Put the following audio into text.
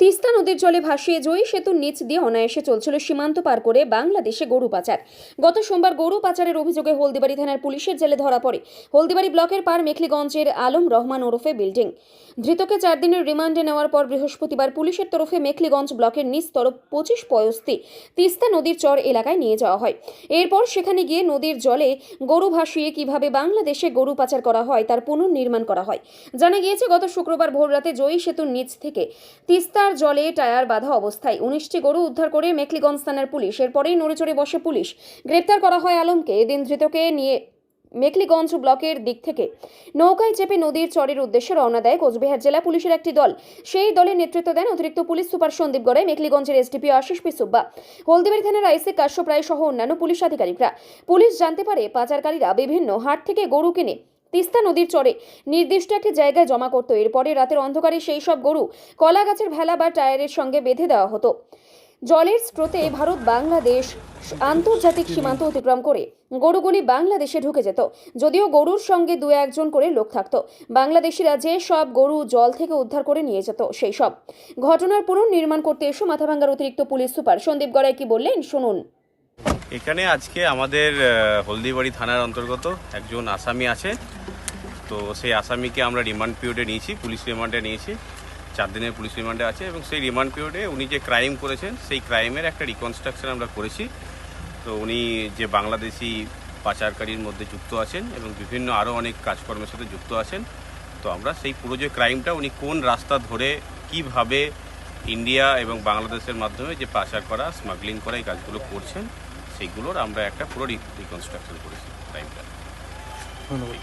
তিস্তা নদীর জলে ভাসিয়ে জয়ী সেতুর নিচ দিয়ে অনায়াসে চলছিল সীমান্ত পার করে বাংলাদেশে গরু পাচার। গত সোমবার গরু পাচারের অভিযোগে হলদিবাড়ি থানার পুলিশের জেলে ধরা পড়ে। হলদিবাড়ি ব্লকের পার মেখলিগঞ্জের আলম রহমান ওরফে বিল্ডিং। ধৃতকে চার দিনের রিমান্ডে নেওয়ার পর বৃহস্পতিবার পুলিশের তরফে মেখলিগঞ্জ ব্লকের নিচ তরফ পঁচিশ পয়স্তি তিস্তা নদীর চর এলাকায় নিয়ে যাওয়া হয়। এরপর সেখানে গিয়ে নদীর জলে গরু ভাসিয়ে কীভাবে বাংলাদেশে গরু পাচার করা হয় তার পুনর্নির্মাণ করা হয়। জানা গিয়েছে, গত শুক্রবার ভোররাতে জয়ী সেতুর নিচ থেকে তিস্তার জলে টায়ার বাঁধা অবস্থায় উনিশটি গরু উদ্ধার করে মেখলিগঞ্জ থানার পুলিশ। এরপরেই নড়েচড়ে বসে পুলিশ। গ্রেপ্তার করা হয় আলমকে। এদিন ধৃতকে নিয়ে মেখলিগঞ্জ ব্লকের দিক থেকে নৌকায় চেপে নদীর চরের উদ্দেশ্যে রওনা দেয় কোচবিহার জেলা পুলিশের একটি দল। সেই দলের নেতৃত্ব দেন অতিরিক্ত পুলিশ সুপার সন্দীপ গড়াই, মেখলিগঞ্জের এসডিপিও আশিস পি সুব্বা হলদিবাড়ি থানার আইসি কাশ্যপ রায় সহ অন্যান্য পুলিশ আধিকারিকরা। পুলিশ জানতে পারে পাচারকারীরা বিভিন্ন হাট থেকে গরু কিনে তিস্তা নদীর চরে নির্দিষ্ট একটি জায়গায় জমা করত। এরপরে রাতের অন্ধকারে সেই সব গরু কলা গাছের ভেলা বা টায়ারের সঙ্গে বেঁধে দেওয়া হতো। জলের স্রোতে ভারত বাংলাদেশ আন্তর্জাতিক সীমান্ত অতিক্রম করে গরুগুলি বাংলাদেশে ঢুকে যেত। যদিও গরুর সঙ্গে দু একজন করে লোক থাকত। বাংলাদেশিরা যে সব গরু জল থেকে উদ্ধার করে নিয়ে যেত, সেই সব। ঘটনার পুনর্নির্মাণ করতে এসে মাথাভাঙ্গার অতিরিক্ত পুলিশ সুপার সন্দীপ গড়াই কি বললেন, শুনুন। এখানে আজকে আমাদের হলদিবাড়ি থানার অন্তর্গত একজন আসামি আছে। তো সেই আসামিকে আমরা রিমান্ড পিরিয়ডে নিয়েছি, পুলিশ রিমান্ডে নিয়েছি। চার দিনের পুলিশ রিমান্ডে আছে এবং সেই রিমান্ড পিরিয়ডে উনি যে ক্রাইম করেছেন, সেই ক্রাইমের একটা রিকনস্ট্রাকশন আমরা করেছি। তো উনি যে বাংলাদেশি পাচারকারীর মধ্যে যুক্ত আছেন এবং বিভিন্ন আরও অনেক কাজকর্মের সাথে যুক্ত আছেন, তো আমরা সেই পুরো যে ক্রাইমটা উনি কোন রাস্তা ধরে কীভাবে ইন্ডিয়া এবং বাংলাদেশের মাধ্যমে যে পাচার করা স্মাগলিং করা, এই কাজগুলো করছেন সেইগুলোর আমরা একটা পুরো রিকনস্ট্রাকশন করেছি টাইমটা ধন্যবাদ।